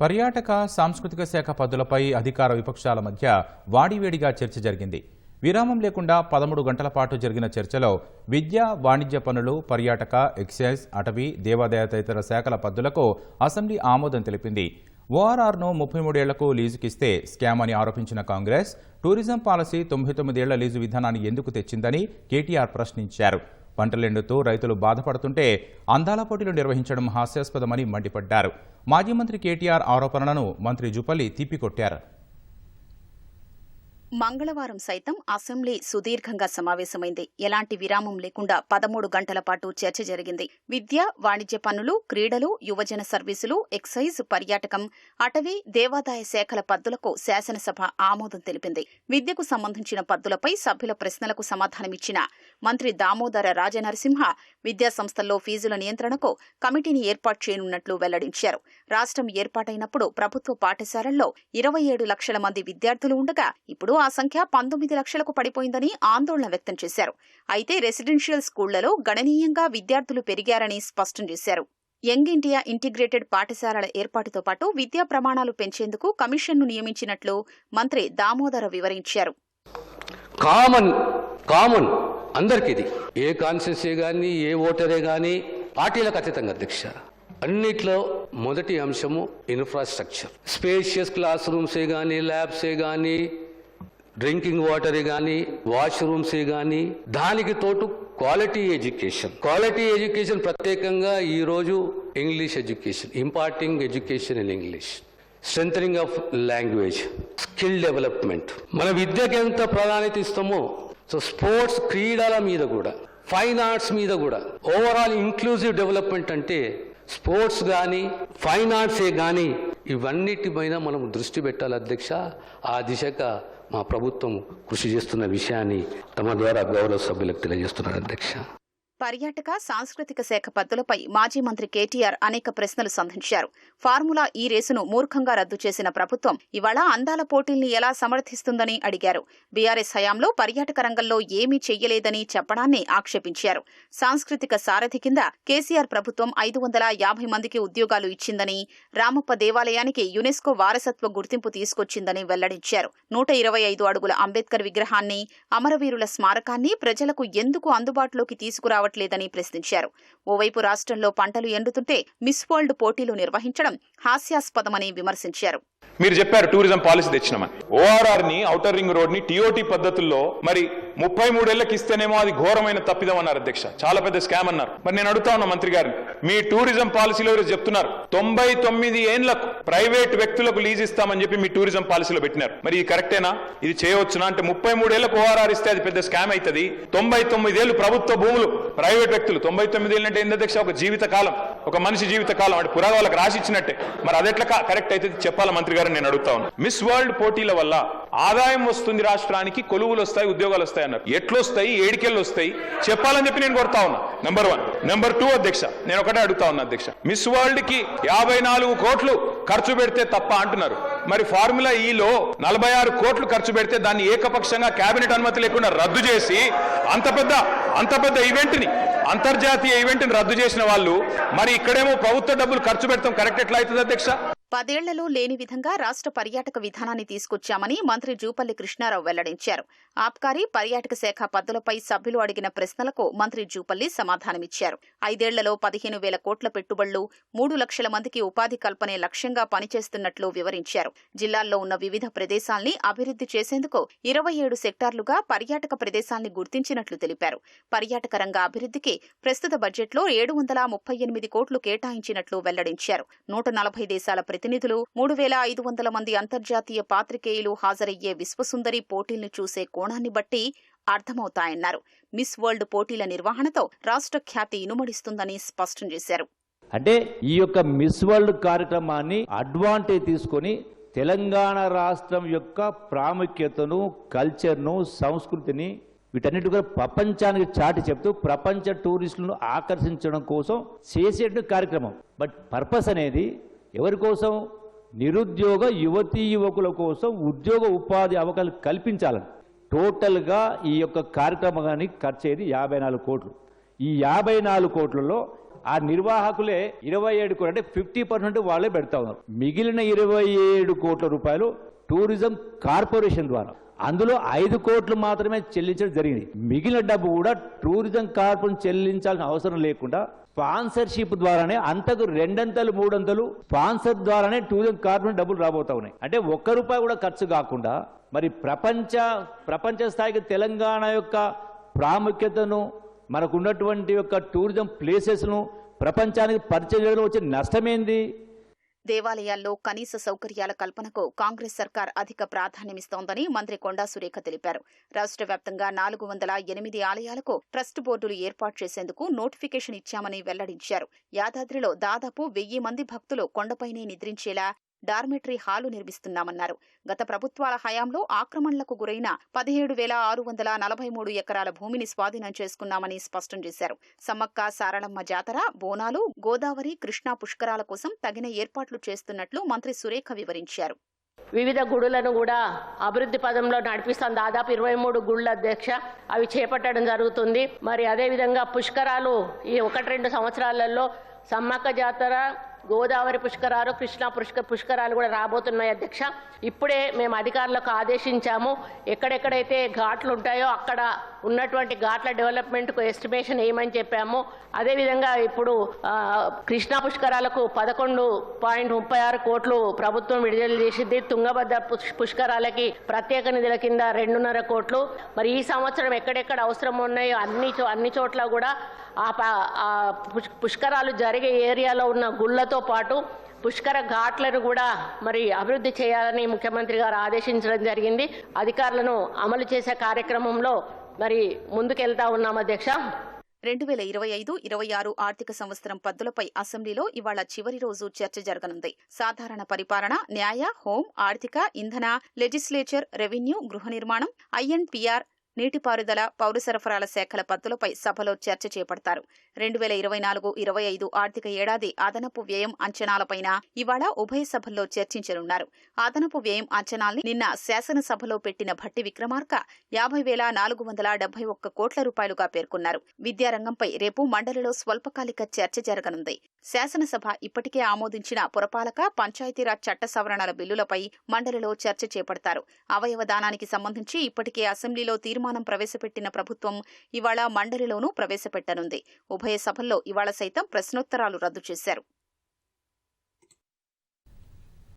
పర్యాటక సాంస్కృతిక శాఖ పద్దులపై అధికార విపక్షాల మధ్య వాడివేడిగా చర్చ జరిగింది. విరామం లేకుండా పదమూడు గంటల పాటు జరిగిన చర్చలో విద్య వాణిజ్య పనులు పర్యాటక ఎక్సైజ్ అటవీ దేవాదాయ తదితర శాఖల పద్దులకు అసెంబ్లీ ఆమోదం తెలిపింది. ఓఆర్ఆర్ను ముప్పై మూడేళ్ళకు లీజుకిస్తే స్కామ్ అని ఆరోపించిన కాంగ్రెస్ టూరిజం పాలసీ తొంభై తొమ్మిదేళ్ళ లీజు విధానాన్ని ఎందుకు తెచ్చిందని కేటీఆర్ ప్రశ్నించారు. పంటలెండుతూ రైతులు బాధపడుతుంటే అందాల పోటీలు నిర్వహించడం హాస్యాస్పదమని మండిపడ్డారు. మాజీ మంత్రి కేటీఆర్ ఆరోపణలను మంత్రి జుపల్లి తిప్పికొట్టారు. మంగళవారం సైతం అసెంబ్లీ సుదీర్ఘంగా సమావేశమైంది. ఎలాంటి విరామం లేకుండా పదమూడు గంటల పాటు చర్చ జరిగింది. విద్య వాణిజ్య పనులు క్రీడలు యువజన సర్వీసులు ఎక్సైజ్ పర్యాటకం అటవీ దేవాదాయ శాఖల పద్దులకు శాసనసభ ఆమోదం తెలిపింది. విద్యకు సంబంధించిన పద్దులపై సభ్యుల ప్రశ్నలకు సమాధానమిచ్చిన మంత్రి దామోదర రాజనరసింహ విద్యా సంస్థల్లో ఫీజుల నియంత్రణకు కమిటీని ఏర్పాటు చేయనున్నట్లు వెల్లడించారు. రాష్ట్రం ఏర్పాటైనప్పుడు ప్రభుత్వ పాఠశాలల్లో ఇరవై ఏడు లక్షల మంది విద్యార్థులు ఉండగా ఇప్పుడు ఆ సంఖ్య పంతొమ్మిది లక్షలకు పడిపోయిందని ఆందోళన వ్యక్తం చేశారు. అయితే రెసిడెన్షియల్ స్కూళ్ళలో గణనీయంగా విద్యార్థులు పెరిగారని స్పష్టం చేశారు. యంగ్ ఇండియా ఇంటిగ్రేటెడ్ పాఠశాలల ఏర్పాటుతో పాటు విద్యా ప్రమాణాలు పెంచేందుకు కమిషన్ను నియమించినట్లు మంత్రి దామోదర వివరించారు. కామన్ కామన్ అందరికీ ఇది ఏ కాన్స్టిట్యూన్సీ కానీ ఏ ఓటరే కానీ పార్టీలకు అతీతంగా అధ్యక్ష. అన్నిట్లో మొదటి అంశము ఇన్ఫ్రాస్ట్రక్చర్ స్పేషియస్ క్లాస్ రూమ్సే కానీ ల్యాబ్సే కానీ డ్రింకింగ్ వాటరే కానీ వాష్రూమ్సే కానీ దానికి తోటు క్వాలిటీ ఎడ్యుకేషన్ క్వాలిటీ ఎడ్యుకేషన్ ప్రత్యేకంగా ఈరోజు English education imparting education in English strengthening of language skill development మన విద్యకి ఎంత ప్రాధాన్యత ఇస్తామో సో స్పోర్ట్స్ క్రీడల మీద కూడా ఫైన్ ఆర్ట్స్ మీద కూడా ఓవరాల్ ఇంక్లూజివ్ డెవలప్మెంట్ అంటే స్పోర్ట్స్ కానీ ఫైన్ ఆర్ట్సే కానీ ఇవన్నిటిపైన మనం దృష్టి పెట్టాలి అధ్యక్ష. ఆ దిశగా మా ప్రభుత్వం కృషి చేస్తున్న విషయాన్ని తమ ద్వారా గౌరవ సభ్యులకు తెలియజేస్తున్నారు అధ్యక్ష. పర్యాటక సాంస్కృతిక శాఖ పద్దులపై మాజీ మంత్రి కేటీఆర్ అనేక ప్రశ్నలు సంధించారు. ఫార్ములా ఈ రేసును మూర్ఖంగా రద్దు చేసిన ప్రభుత్వం ఇవాళ అందాల పోటీల్ని ఎలా సమర్థిస్తుందని అడిగారు. బీఆర్ఎస్ హయాంలో పర్యాటక రంగంలో ఏమీ చెయ్యలేదని చెప్పడాన్ని ఆక్షేపించారు. సాంస్కృతిక సారథి కింద కేసీఆర్ ప్రభుత్వం ఐదు వందల యాభై మందికి ఉద్యోగాలు ఇచ్చిందని రామప్ప దేవాలయానికి యునెస్కో వారసత్వ గుర్తింపు తీసుకొచ్చిందని వెల్లడించారు. నూట ఇరవై ఐదు అడుగుల అంబేద్కర్ విగ్రహాన్ని అమరవీరుల స్మారకాన్ని ప్రజలకు ఎందుకు అందుబాటులోకి రావట్లేదని ప్రశ్నించారు. ఓవైపు రాష్ట్రంలో పంటలు ఎండుతుంటే మిస్ వరల్డ్ పోటీలు నిర్వహించడం హాస్యాస్పదమని విమర్శించారు. మీరు చెప్పారు టూరిజం పాలసీ తెచ్చినామని. ఓఆర్ఆర్ని ఔటర్ రింగ్ రోడ్ని టీఓటీ పద్ధతుల్లో మరి ముప్పై మూడేళ్ళకి ఇస్తేనేమో అది ఘోరమైన తప్పిదం అన్నారు అధ్యక్ష. చాలా పెద్ద స్కామ్ అన్నారు. మరి నేను అడుగుతా ఉన్నా మంత్రి గారిని. మీ టూరిజం పాలసీలో చెప్తున్నారు. తొంభై తొమ్మిది ఏండ్లకు ప్రైవేట్ వ్యక్తులకు లీజ్ ఇస్తామని చెప్పి మీ టూరిజం పాలసీలో పెట్టినారు. మరి ఇది కరెక్టేనా? ఇది చేయవచ్చునా? అంటే ముప్పై మూడేళ్ళకు ఓఆర్ఆర్ ఇస్తే అది పెద్ద స్కామ్ అవుతుంది. తొంభై తొమ్మిదేళ్ళు ప్రభుత్వ భూములు ప్రైవేట్ వ్యక్తులు తొంభై తొమ్మిది ఏళ్ళంటే అంటే ఏంది అధ్యక్ష ఒక జీవిత కాలం ఒక మనిషి జీవిత కాలం అంటే పురా వాళ్ళకి రాసి ఇచ్చినట్టే మరి అది ఎట్లా కరెక్ట్ అయితే చెప్పాలి మంత్రి గారు నేను అడుగుతా ఉన్నాను మిస్ వరల్డ్ పోటీల వల్ల ఆదాయం వస్తుంది రాష్ట్రానికి కొలువులు వస్తాయి ఉద్యోగాలు వస్తాయి అన్నారు. ఎట్లొస్తాయి? ఏడికెళ్ళు వస్తాయి? చెప్పాలని చెప్పి నేను కొడతా ఉన్నా. నెంబర్ వన్ నెంబర్ టూ అధ్యక్ష నేను ఒకటే అడుగుతా ఉన్నా అధ్యక్ష. మిస్ వరల్డ్కి యాభై నాలుగు కోట్లు ఖర్చు పెడితే తప్ప అంటున్నారు. మరి ఫార్ములా ఈలో నలభై ఆరు కోట్లు ఖర్చు పెడితే దాన్ని ఏకపక్షంగా కేబినెట్ అనుమతి లేకుండా రద్దు చేసి అంత పెద్ద అంత పెద్ద ఈవెంట్ని అంతర్జాతీయ ఈవెంట్ని రద్దు చేసిన వాళ్ళు మరి ఇక్కడేమో ప్రభుత్వ డబ్బులు ఖర్చు పెడతాం కరెక్ట్ ఎట్లా అవుతుంది అధ్యక్ష? పదేళ్ళలో లేని విధంగా రాష్ట్ర పర్యాటక విధానాన్ని తీసుకొచ్చామని మంత్రి జూపల్లి కృష్ణారావు వెల్లడించారు. ఆబ్కారీ పర్యాటక శాఖ పద్దులపై సభ్యులు అడిగిన ప్రశ్నలకు మంత్రి జూపల్లి సమాధానమిచ్చారు. ఐదేళ్ళలో పదిహేను వేల కోట్ల పెట్టుబడులు మూడు లక్షల మందికి ఉపాధి కల్పనే లక్ష్యంగా పనిచేస్తున్నట్లు వివరించారు. జిల్లాల్లో ఉన్న వివిధ ప్రదేశాల్ని అభివృద్ధి చేసేందుకు ఇరవై ఏడు సెక్టార్లుగా పర్యాటక ప్రదేశాల్ని గుర్తించినట్లు తెలిపారు. పర్యాటక రంగ అభివృద్ధికి ప్రస్తుత బడ్జెట్లో ఏడు వందల ముప్పై ఎనిమిది కోట్లు కేటాయించినట్లు వెల్లడించారు. నూట నలభై దేశాల ప్రతినిధులు మూడు వేల ఐదు వందల మంది అంతర్జాతీయ పాత్రికేయులు హాజరయ్యే విశ్వసుందరి పోటీల్ని చూసే కోణాన్ని బట్టి అర్థమవుతాయన్నారు. మిస్ వరల్డ్ పోటీల నిర్వహణతో రాష్ట్ర ఖ్యాతి ఇనుమడిస్తుందని స్పష్టం చేశారు. అంటే ఈ యొక్క మిస్ వరల్డ్ కార్యక్రమాన్ని అడ్వాంటేజ్ తీసుకొని తెలంగాణ రాష్ట్రం యొక్క ప్రాముఖ్యతను కల్చర్ను సంస్కృతిని వీటన్నిటి కూడా ప్రపంచానికి చాటి చెప్తూ ప్రపంచ టూరిస్టులను ఆకర్షించడం కోసం చేసేటువంటి కార్యక్రమం. బట్ పర్పస్ అనేది ఎవరి కోసం? నిరుద్యోగ యువతీ యువకుల కోసం ఉద్యోగ ఉపాధి అవకాశాలు కల్పించాలని. టోటల్గా ఈ యొక్క కార్యక్రమానికి ఖర్చు అయ్యేది యాభై నాలుగు కోట్లు. ఈ యాభై నాలుగు కోట్లలో ఆ నిర్వాహకులే ఇరవై ఏడు కోట్లు అంటే ఫిఫ్టీ పర్సెంట్ వాళ్ళే పెడతా ఉన్నారు. మిగిలిన ఇరవై ఏడు కోట్ల రూపాయలు టూరిజం కార్పొరేషన్ ద్వారా. అందులో ఐదు కోట్లు మాత్రమే చెల్లించడం జరిగింది. మిగిలిన డబ్బు కూడా టూరిజం కార్పొరేషన్ చెల్లించాల్సిన అవసరం లేకుండా స్పాన్సర్షిప్ ద్వారానే అంతకు రెండంతలు మూడంతలు స్పాన్సర్ ద్వారానే టూరిజం కార్పొరేషన్ డబ్బులు రాబోతా ఉన్నాయి. అంటే ఒక్క రూపాయి కూడా ఖర్చు కాకుండా మరి ప్రపంచ ప్రపంచ స్థాయికి తెలంగాణ యొక్క ప్రాముఖ్యతను మనకు ఉన్నటువంటి యొక్క టూరిజం ప్లేసెస్ను ప్రపంచానికి పరిచయం చేయడం వచ్చే నష్టమేంది? దేవాలయాల్లో కనీస సౌకర్యాల కల్పనకు కాంగ్రెస్ సర్కార్ అధిక ప్రాధాన్యమిస్తోందని మంత్రి కొండా సురేఖ తెలిపారు. రాష్ట్ర వ్యాప్తంగా నాలుగు వందల ఎనిమిది ఆలయాలకు ట్రస్ట్ బోర్డులు ఏర్పాటు చేసేందుకు నోటిఫికేషన్ ఇచ్చామని వెల్లడించారు. యాదాద్రిలో దాదాపు వెయ్యి మంది భక్తులు కొండపైనే నిద్రించేలా డార్మెటరీ హాలు నిర్మిస్తున్నామన్నారు. గత ప్రభుత్వాల హయాంలో ఆక్రమణలకు గురైన పదిహేడు వేల ఆరు వందల నలభై మూడు ఎకరాల భూమిని స్వాధీనం చేసుకున్నామని స్పష్టం చేశారు. సమ్మక్క సారళమ్మ జాతర బోనాలు గోదావరి కృష్ణా పుష్కరాల కోసం తగిన ఏర్పాట్లు చేస్తున్నట్లు మంత్రి సురేఖ వివరించారు. వివిధ గుడులను కూడా అభివృద్ధి పదంలో నడిపిస్తాం. దాదాపు ఇరవై మూడు గుళ్ళ అధ్యక్ష అవి చేపట్టడం జరుగుతుంది. మరి అదేవిధంగా పుష్కరాలు ఈ ఒకటి రెండు సంవత్సరాలలో సమ్మక్క జాతర గోదావరి పుష్కరాలు కృష్ణా పుష్క పుష్కరాలు కూడా రాబోతున్నాయి అధ్యక్ష. ఇప్పుడే మేము అధికారులకు ఆదేశించాము. ఎక్కడెక్కడైతే ఘాట్లు ఉంటాయో అక్కడ ఉన్నటువంటి ఘాట్ల డెవలప్మెంట్కు ఎస్టిమేషన్ వేయమని చెప్పాము అదేవిధంగా ఇప్పుడు కృష్ణా పుష్కరాలకు పదకొండు పాయింట్ ముప్పై ఆరు కోట్లు ప్రభుత్వం విడుదల చేసింది. తుంగభద్ర పుష్- పుష్కరాలకి ప్రత్యేక నిధుల కింద రెండున్నర కోట్లు. మరి ఈ సంవత్సరం ఎక్కడెక్కడ అవసరం ఉన్నాయో అన్ని చో అన్ని చోట్ల కూడా ఆ పుష్- పుష్కరాలు జరిగే ఏరియాలో ఉన్న గుళ్ళతో పాటు పుష్కర ఘాట్లను కూడా మరి అభివృద్ధి చేయాలని ముఖ్యమంత్రి గారు ఆదేశించడం జరిగింది. అధికారులను అమలు చేసే కార్యక్రమంలో మరి ముందుకెళ్తా ఉన్నాం అధ్యక్ష. రెండు వేల ఇరవై ఐదు ఇరవై ఆరు ఆర్థిక సంవత్సరం పద్దులపై అసెంబ్లీలో ఇవాళ చివరి రోజు చర్చ జరగనుంది. సాధారణ పరిపాలన న్యాయ హోం ఆర్థిక ఇంధన లెజిస్లేచర్ రెవెన్యూ గృహ నిర్మాణం ఐఎన్పిఆర్ నీటిపారుదల పౌర సరఫరాల శాఖల పద్దులపై సభలో చర్చ చేపడతారు. రెండు వేల ఇరవై నాలుగు ఇరవై ఐదు ఆర్థిక ఏడాది అదనపు వ్యయం అంచనాలపైన ఇవాళ ఉభయ సభల్లో చర్చించనున్నారు. అదనపు వ్యయం అంచనాల్ని నిన్న శాసనసభలో పెట్టిన భట్టి విక్రమార్క యాభై వేల నాలుగు వందల డెబ్బై ఒక్క కోట్ల రూపాయలుగా పేర్కొన్నారు. విద్యారంగంపై రేపు మండలిలో స్వల్పకాలిక చర్చ జరగనుంది. శాసనసభ ఇప్పటికే ఆమోదించిన పురపాలక పంచాయతీరాజ్ చట్ట సవరణల బిల్లులపై మండలిలో చర్చ చేపడతారు. అవయవ దానానికి సంబంధించి ఇప్పటికే అసెంబ్లీలో తీర్మానం ప్రవేశపెట్టిన ప్రభుత్వం ఇవాళ మండలిలోనూ ప్రవేశపెట్టనుంది. ఉభయ సభల్లో ఇవాళ సైతం ప్రశ్నోత్తరాలు రద్దు చేశారు.